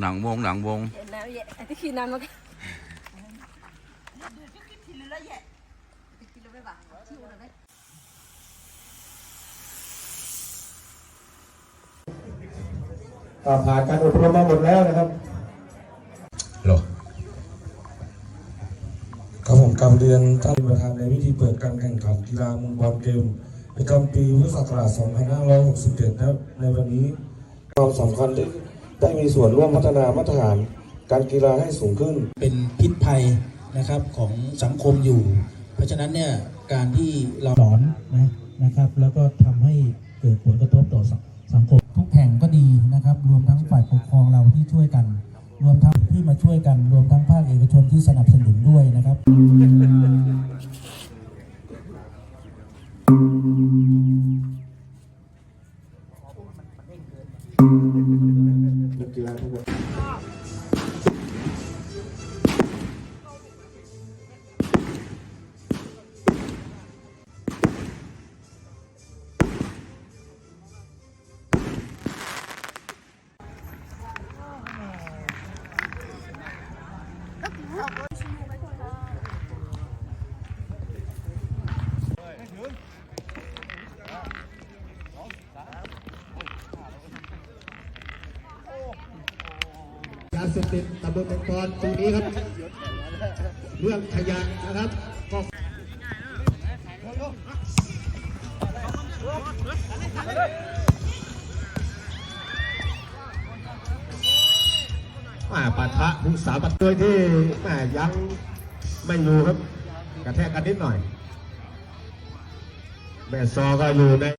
หนังวงหนังวงเห็นแล้วแย่ไอ้ที่ขี้น้ำมันก็อ่าผ่านการอบรมมาหมดแล้วนะครับหรอครับผมกำเรียนท่านประธานในพิธีเปิดการแข่งขันกีฬามุมบอลเกมประจำปีพุทธศักราช 2567นะครับ ในวันนี้ความสำคัญที่ ได้มีส่วนร่วมพัฒนามาตรฐานการกีฬาให้สูงขึ้น เป็นพิษภัยนะครับของสังคมอยู่ เพราะฉะนั้นเนี่ยการที่เราสอนนะนะครับ แล้วก็ทำให้เกิดผลกระทบต่อสังสังคม ทุกแห่งก็ดีนะครับ รวมทั้งฝ่ายปกครองเราที่ช่วยกัน รวมทั้งที่มาช่วยกัน รวมทั้งภาคเอกชนที่สนับสนุนด้วยนะครับ เสพติดตำบลบางกรปีนี้ครับ เรื่องขยะนะครับก็มาปะทะผู้สาบัดโดยที่แม่ยังไม่อยู่ครับ กระแทกกันนิดหน่อย แม่ซอก็อยู่ใน